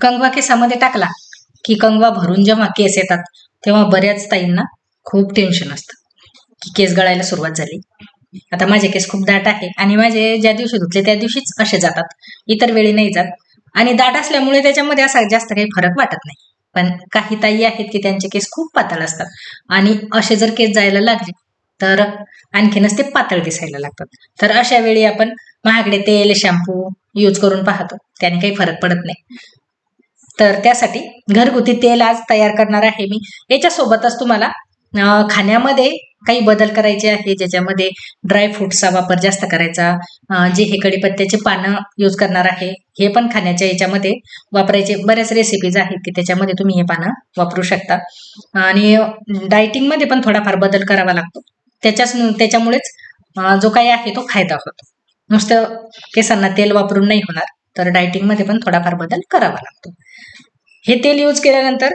कंगवा केसामध्ये टाकला की कंगवा भरून जेव्हा केस येतात तेव्हा बऱ्याच ताईंना खूप टेन्शन असतं की केस गळायला सुरुवात झाली. आता माझे केस खूप दाट आहे आणि माझे ज्या दिवशी धुतले त्या दिवशीच असे जातात. इतर वेळी नाही जात. आणि दाट असल्यामुळे त्याच्यामध्ये असा जास्त काही फरक वाटत नाही. पण काही ताई आहेत की त्यांचे केस खूप पातळ असतात. आणि असे जर केस जायला लागले तर आणखीनच ते पातळ दिसायला लागतात. तर अशा वेळी आपण महागडे तेल शॅम्पू यूज करून पाहतो. त्याने काही फरक पडत नाही. तर त्यासाठी घरगुती तेल आज तयार करणार आहे मी. याच्यासोबतच तुम्हाला खाण्यामध्ये काही बदल करायचे आहे ज्याच्यामध्ये ड्राय वापर जास्त करायचा जे हे कडीपत्त्याचे पानं यूज करणार आहे हे पण खाण्याच्या याच्यामध्ये वापरायचे. बऱ्याच रेसिपीज आहेत की त्याच्यामध्ये तुम्ही हे पानं वापरू शकता. आणि डायटिंगमध्ये पण थोडाफार बदल करावा लागतो. त्याच्याच त्याच्यामुळेच जो काही आहे तो फायदा होतो. नुसतं केसांना तेल वापरून नाही होणार. तर डायटिंगमध्ये पण थोडाफार बदल करावा लागतो. हे तेल यूज केल्यानंतर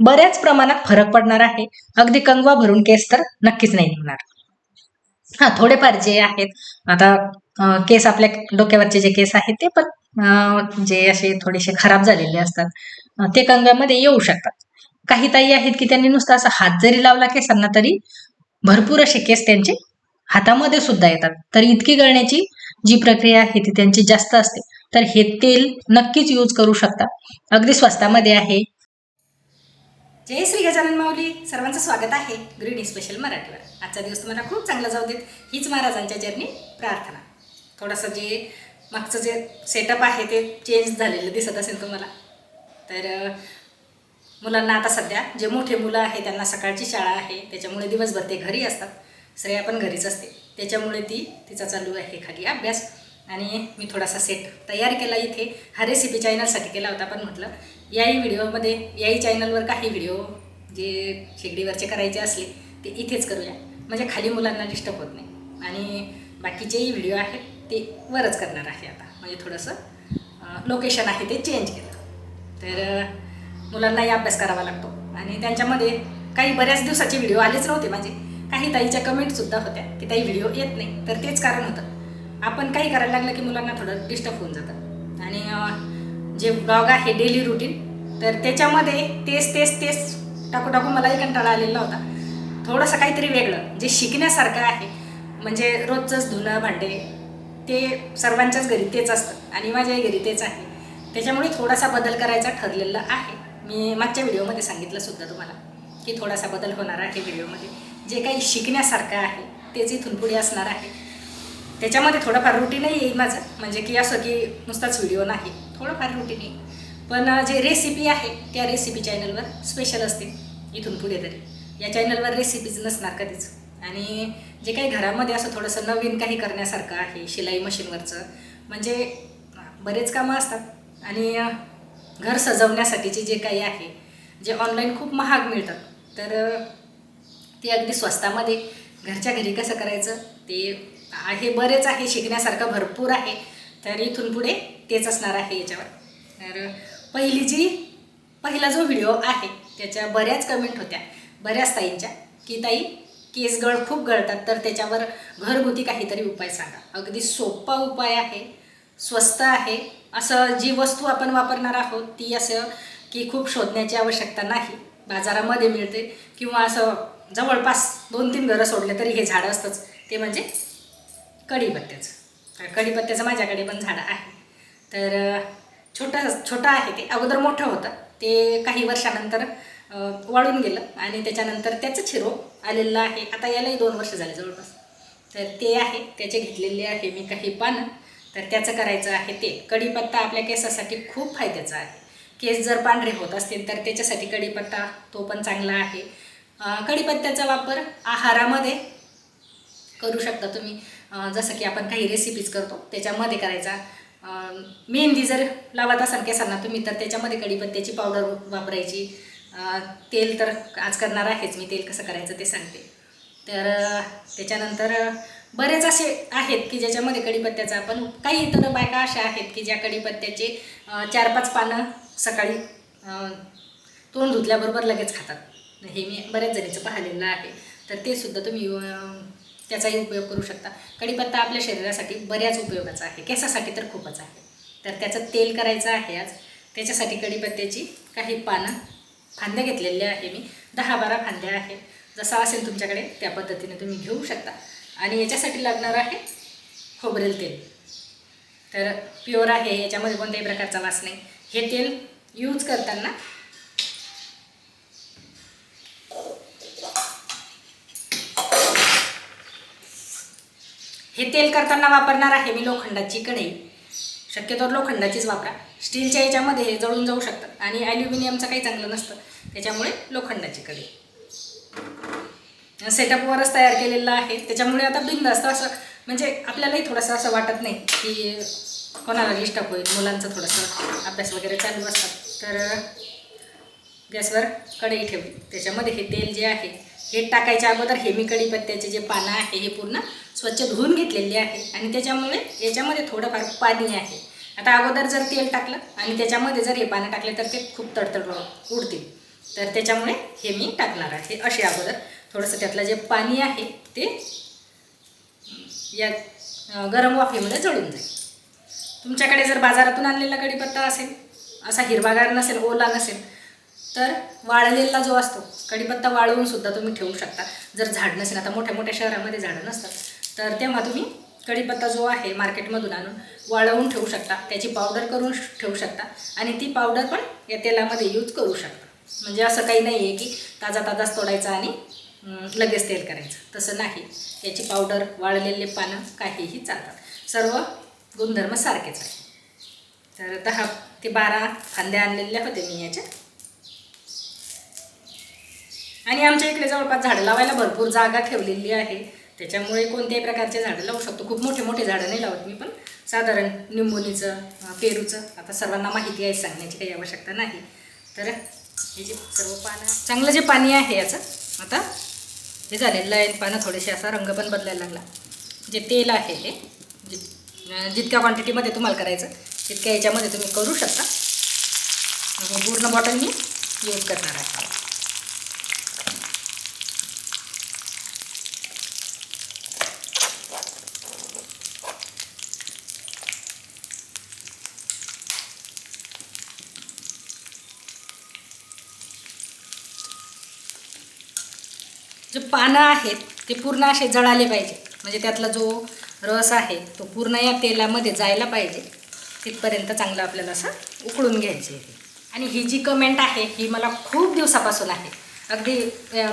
बऱ्याच प्रमाणात फरक पडणार आहे. अगदी कंगवा भरून केस तर नक्कीच नाही निघणार. हा थोडेफार जे आहेत आता केस आपल्या डोक्यावरचे जे केस आहेत ते पण जे असे थोडेसे खराब झालेले असतात ते कंगव्यामध्ये येऊ शकतात. काही ताई आहेत की त्यांनी नुसता असा हात जरी लावला केसांना तरी भरपूर असे केस त्यांचे हातामध्ये सुद्धा येतात. तर इतकी गळण्याची जी प्रक्रिया आहे ती त्यांची जास्त असते. तर हे तेल नक्कीच यूज करू शकता. अगदी स्वस्तामध्ये आहे. जय श्री गजानन माऊली. सर्वांचं स्वागत आहे गृहिणी स्पेशल मराठीवर. आजचा दिवस तुम्हाला खूप चांगला जाऊ देत. हीच महाराजांच्या चरणी प्रार्थना. थोडंसं जे मागचं जे सेटअप आहे ते चेंज झालेलं दिसत असेल तुम्हाला. तर मुलांना आता सध्या जे मोठे मुलं आहे त्यांना सकाळची शाळा आहे. त्याच्यामुळे दिवसभर ते घरी असतात. श्रेया पण घरीच असते. त्याच्यामुळे ती तिचा चालू आहे खाली अभ्यास. आणि मी थोडासा सेट तयार केला इथे. हा रेसिपी चॅनलसाठी केला होता पण म्हटलं याही व्हिडिओमध्ये याही चॅनलवर काही व्हिडिओ जे शेगडीवरचे करायचे असले ते इथेच करूया. म्हणजे खाली मुलांना डिस्टर्ब होत नाही. आणि बाकीचेही व्हिडिओ आहेत ते वरच करणार आहे आता. म्हणजे थोडंसं लोकेशन आहे ते चेंज केलं. तर मुलांनाही अभ्यास करावा लागतो. आणि त्यांच्यामध्ये काही बऱ्याच दिवसाचे व्हिडिओ आलेच नव्हते माझे. काही ताईच्या कमेंटसुद्धा होत्या की ताई व्हिडिओ येत नाही. तर तेच कारण होतं. आपण काही करायला लागलं की मुलांना थोडं डिस्टर्ब होऊन जातं. आणि जे ब्लॉग आहे डेली रुटीन तर त्याच्यामध्ये तेच तेच तेच टाकू टाकू मलाही कंटाळा आलेला होता. थोडंसं काहीतरी वेगळं जे शिकण्यासारखं आहे म्हणजे रोजचंच धुणं भांडे ते सर्वांच्याच घरी तेच असतं आणि माझ्याही घरी तेच आहे. त्याच्यामुळे थोडासा बदल करायचा ठरलेला आहे. मी मागच्या व्हिडिओमध्ये सांगितलं सुद्धा तुम्हाला की थोडासा बदल होणार आहे व्हिडिओमध्ये. जे काही शिकण्यासारखं आहे तेच इथून पुढे असणार आहे. त्याच्यामध्ये थोडंफार रुटीनही येईल माझं. म्हणजे की असं की नुसताच व्हिडिओ नाही. थोडंफार रुटीन येईल. पण जे रेसिपी आहे त्या रेसिपी चॅनलवर स्पेशल असते इथून पुढे तरी. या चॅनलवर रेसिपीज नसणार कधीच. आणि जे काही घरामध्ये असं थोडंसं नवीन काही करण्यासारखं आहे शिलाई मशीनवरचं म्हणजे बरेच कामं असतात. आणि घर सजवण्यासाठीचे जे काही आहे जे ऑनलाईन खूप महाग मिळतात तर ते अगदी स्वस्तामध्ये घरच्या घरी कसं करायचं? ते आहे बरेच आहे शिकण्यासारखं भरपूर आहे. तर इथून पुढे तेच असणार आहे याच्यावर. तर पहिली जी पहिला जो व्हिडिओ आहे त्याच्या बऱ्याच कमेंट होत्या. बऱ्याच ताईंच्या. की ताई केस गळ खूप गळतात. तर त्याच्यावर घरगुती काहीतरी उपाय सांगा. अगदी सोपा उपाय आहे. स्वस्त आहे. असं जी वस्तू आपण वापरणार आहोत ती असं की खूप शोधण्याची आवश्यकता नाही. बाजारामध्ये मिळते. किंवा असं जवळपास दोन तीन घरं सोडले तरी हे झाडं असतंच. ते म्हणजे कढीपत्त्याचं. तर कढीपत्त्याचं माझ्याकडे पण झाडं आहे. तर छोटं छोटं आहे ते. अगोदर मोठं होतं. ते काही वर्षानंतर वाढून वाळून गेलं आणि त्याच्यानंतर त्याचं छिरो आलेलं आहे. आता यालाही दोन वर्ष झाले जवळपास. तर ते आहे. त्याचे घेतलेले आहे मी काही पानं. तर त्याचं करायचं आहे ते. कढीपत्ता आपल्या केसासाठी खूप फायद्याचा आहे. केस जर पांढरे होत असतील तर त्याच्यासाठी कढीपत्ता तो पण चांगला आहे. कढीपत्त्याचा वापर आहारामध्ये करू शकता तुम्ही. जसं की आपण काही रेसिपीज करतो त्याच्यामध्ये करायचा. मेहंदी जर लावत असाल केसांना तुम्ही तर त्याच्यामध्ये कढीपत्त्याची पावडर वापरायची. तेल तर आज करणार आहेच मी तेल कसं करायचं ते सांगते. तर त्याच्यानंतर बरेच असे आहेत की ज्याच्यामध्ये कढीपत्त्याचा आपण काही इतर बायका अशा आहेत की ज्या कढीपत्त्याचे चार पाच पानं सकाळी तोंड धुतल्याबरोबर लगेच खातात. हे मी बऱ्याच जणीचं पाहिलेलं आहे. तर ते सुद्धा तुम्ही त्याचाही उपयोग करू शकता. कढीपत्ता आपल्या शरीरासाठी बऱ्याच उपयोगाचा आहे. केसासाठी तर खूपच आहे. तर त्याचं तेल करायचं आहे आज. त्याच्यासाठी कढीपत्त्याची काही पानं फांद्या घेतलेल्या आहे मी. दहा बारा फांद्या आहे जसा असेल तुमच्याकडे त्या पद्धतीने तुम्ही घेऊ शकता. आणि याच्यासाठी लागणार आहे खोबरेल तेल. तर प्युअर आहे याच्यामध्ये कोणत्याही प्रकारचा वास नाही. हे तेल यूज करताना हे तेल करताना वापरणार आहे मी लोखंडाची कढई. शक्यतो लोखंडाचीच वापरा. स्टीलच्या याच्यामध्ये हे जळून जाऊ शकतात आणि ॲल्युमिनियमचं काही चांगलं नसतं. त्याच्यामुळे लोखंडाची कढई. सेटअपवरच तयार केलेलं आहे. त्याच्यामुळे आता बिंद असतं असं म्हणजे आपल्यालाही थोडंसं असं वाटत नाही की कोणाला डिस्टर्ब होईल मुलांचं थोडंसं अभ्यास वगैरे चालू असतात. तर गॅसवर कढई ठेवली. त्याच्यामध्ये हे तेल जे आहे हे टाकायच्या अगोदर हे मी कढीपत्त्याचे जे पानं आहे हे पूर्ण स्वच्छ धुवून घेतलेले आहे. आणि त्याच्यामुळे याच्यामध्ये थोडंफार पाणी आहे. आता अगोदर जर तेल टाकलं आणि त्याच्यामध्ये जर हे पानं टाकले तर ते खूप तडतड उडतील. तर त्याच्यामुळे हे मी टाकणार आहे. असे अगोदर थोडंसं त्यातलं जे पाणी आहे ते या गरम वाफेमध्ये जळून जाईल. तुमच्याकडे जर बाजारातून आणलेला कढीपत्ता असेल असा हिरवागार नसेल ओला नसेल तर वाळलेला जो असतो कढीपत्ता वाळवून सुद्धा तुम्ही ठेवू शकता. जर झाड नसेल आता मोठ्या मोठ्या शहरामध्ये झाडं नसतात तर तेव्हा तुम्ही कढीपत्ता जो आहे मार्केटमधून आणून वाळवून ठेवू शकता. त्याची पावडर करून श- ठेवू शकता आणि ती पावडर पण या तेलामध्ये यूज करू शकता. म्हणजे असं काही नाही आहे की ताजा ताजाच तोडायचा आणि लगेच तेल करायचं. तसं नाही. याची पावडर वाळलेले पानं काहीही चालतात. सर्व गुणधर्म सारखेच आहे तर दहा ते बारा फांद्या आणलेल्या होते मी याच्या आणि आमच्या इकडे जवळपास झाडं लावायला भरपूर जागा ठेवलेली आहे. त्याच्यामुळे कोणत्याही प्रकारचे झाडं लावू शकतो. खूप मोठे मोठे झाडं नाही लावत मी पण साधारण निंबोनीचं पेरूचं आता सर्वांना माहिती आहे सांगण्याची काही आवश्यकता नाही. तर हे जे सर्व पानं चांगलं जे पाणी आहे याचं आता हे झालेलं आहे. पानं थोडेसे असा रंग पण बदलायला लागला. जे तेल आहे हे जे जितक्या क्वांटिटीमध्ये तुम्हाला करायचं तितक्या याच्यामध्ये तुम्ही करू शकता. मग पूर्ण बॉटल मी यूज करणार आहे. जे पानं आहेत ते पूर्ण असे जळाले पाहिजे. म्हणजे त्यातला जो रस आहे तो पूर्ण या तेलामध्ये जायला पाहिजे. तिथपर्यंत चांगलं आपल्याला असं उकळून घ्यायचे. आहे आणि ही जी कमेंट आहे ही मला खूप दिवसापासून आहे. अगदी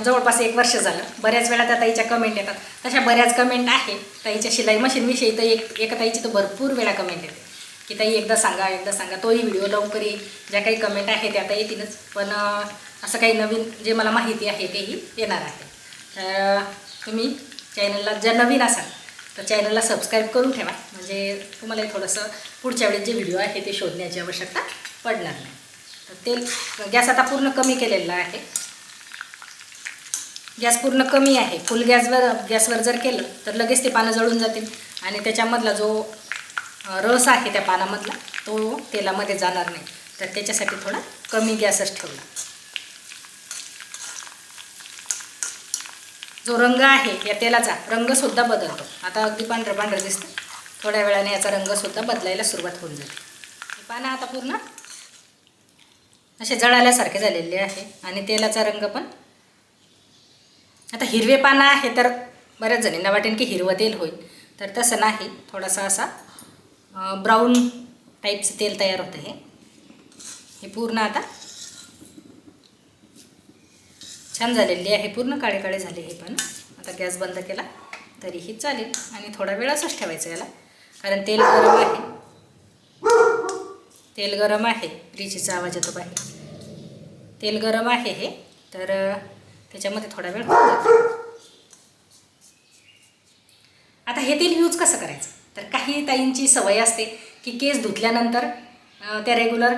जवळपास एक वर्ष झालं. बऱ्याच वेळा त्या ताईच्या कमेंट येतात. तशा बऱ्याच कमेंट आहे. ताईच्या शिलाई मशीनविषयी तर एक एका ताईची तर भरपूर वेळा कमेंट येते. की ताई एकदा सांगा एकदा सांगा. तोही व्हिडिओ लवकर येईल ज्या काही कमेंट आहे त्या आता येतीलच. पण असं काही नवीन जे मला माहिती आहे तेही येणार आहे. तर तुम्ही चॅनलला जर नवीन असाल तर चॅनलला सबस्क्राईब करून ठेवा. म्हणजे तुम्हाला थोडंसं पुढच्या वेळेस जे व्हिडिओ आहे ते शोधण्याची आवश्यकता पडणार नाही. तर तेल गॅस आता पूर्ण कमी केलेला आहे. गॅस पूर्ण कमी आहे. फुल गॅसवर गॅसवर जर केलं तर लगेच ते पानं जळून जातील. आणि त्याच्यामधला जो रस आहे त्या पानामधला तो तेलामध्ये जाणार नाही. तर त्याच्यासाठी थोडा कमी गॅसच ठेवला. जो रंग आहे या तेलाचा रंगसुद्धा बदलतो. आता अगदी पांढरं पांढरं दिसतं थोड्या वेळाने याचा रंगसुद्धा बदलायला सुरुवात होऊन जाते. हे पानं आता पूर्ण असे जळाल्यासारखे झालेले आहे. आणि तेलाचा रंग पण आता हिरवे पानं आहे तर बऱ्याच जणींना वाटेल की हिरवं तेल होईल. तर तसं नाही. थोडासा असा ब्राऊन टाईपचं तेल तयार होतं हे. हे पूर्ण आता छान झालेली आहे. पूर्ण काळे काळे झाले हे पण. आता गॅस बंद केला तरीही चालेल. आणि थोडा वेळ असंच ठेवायचं याला. कारण तेल गरम आहे. तेल गरम आहे. फ्रीजचा आवाज येतो बाहेर. तेल गरम आहे हे. तर त्याच्यामध्ये थोडा वेळ जातो आता हे तेल यूज कसं करायचं? तर काही ताईंची सवय असते की केस धुतल्यानंतर त्या रेग्युलर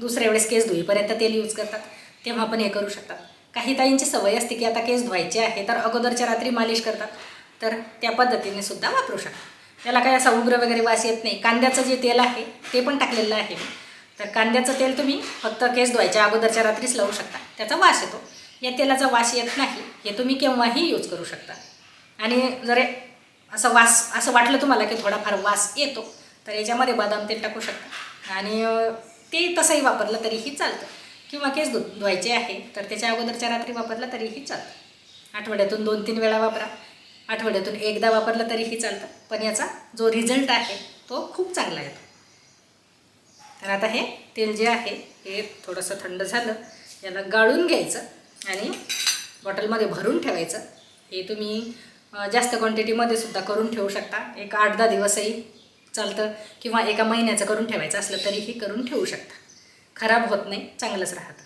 दुसऱ्या वेळेस केस धुईपर्यंत तेल यूज करतात. तेव्हा पण हे करू शकतात. काही ताईंची सवय असते की आता केस धुवायचे आहे तर अगोदरच्या रात्री मालिश करतात. तर त्या पद्धतीने सुद्धा वापरू शकता. त्याला काही असा उग्र वगैरे वास येत नाही. कांद्याचं जे तेल आहे ते पण टाकलेलं आहे. मी तर कांद्याचं तेल तुम्ही फक्त केस धुवायच्या अगोदरच्या रात्रीच लावू शकता. त्याचा वास येतो. या तेलाचा वास येत नाही हे तुम्ही केव्हाही यूज करू शकता. आणि जर असं वास असं वाटलं तुम्हाला की थोडाफार वास येतो तर याच्यामध्ये बदाम तेल टाकू शकता. आणि ते तसंही वापरलं तरीही चालतं. किंवा केस धु धुवायचे आहे तर त्याच्या अगोदरच्या रात्री वापरलं तरीही चालतं. आठवड्यातून दोन तीन वेळा वापरा. आठवड्यातून एकदा वापरलं तरीही चालतं. पण याचा जो रिझल्ट आहे तो खूप चांगला येतो. तर आता हे तेल जे आहे हे थोडंसं थंड झालं. याला गाळून घ्यायचं आणि बॉटलमध्ये भरून ठेवायचं. हे तुम्ही जास्त क्वांटिटीमध्ये सुद्धा करून ठेवू शकता. एक आठ दहा दिवसही चालतं किंवा एका महिन्याचं करून ठेवायचं असलं तरीही करून ठेवू शकता. खराब होत नाही चांगलंच राहतं.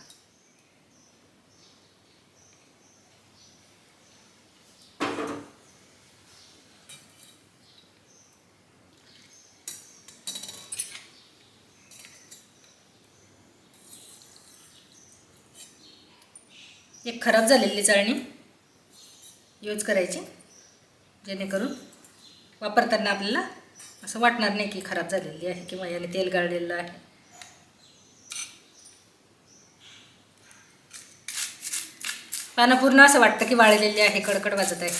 एक खराब झालेली चाळणी यूज करायची जेणेकरून वापरताना आपल्याला असं वाटणार नाही की खराब झालेली आहे किंवा याने तेल गाळलेलं आहे. पानं पूर्ण असं वाटतं की वाळलेली आहे कडकड वाजत आहे.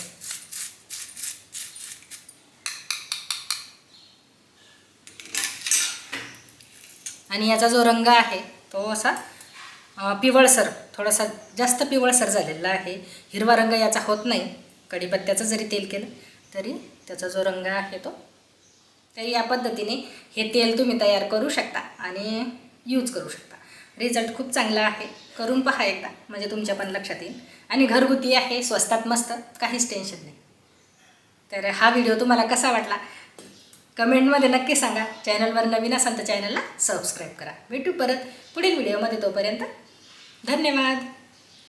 आणि याचा जो रंग आहे तो असा पिवळसर थोडासा जास्त पिवळसर झालेला आहे. हिरवा रंग याचा होत नाही. कढीपत्त्याचं जरी तेल केलं तरी त्याचा जो रंग आहे तो तर या पद्धतीने हे तेल तुम्ही तयार करू शकता आणि यूज करू शकता. रिझल्ट खूप चांगला आहे. करून पहा एकदा. म्हणजे तुमच्या पण लक्षात येईल. आणि घरगुती आहे स्वस्तात मस्त काहीच टेन्शन नाही. तर हा व्हिडिओ तुम्हाला कसा वाटला? कमेंटमध्ये नक्की सांगा. चॅनलवर नवीन असाल तर चॅनलला सबस्क्राईब करा. भेटू परत पुढील व्हिडिओमध्ये तोपर्यंत धन्यवाद.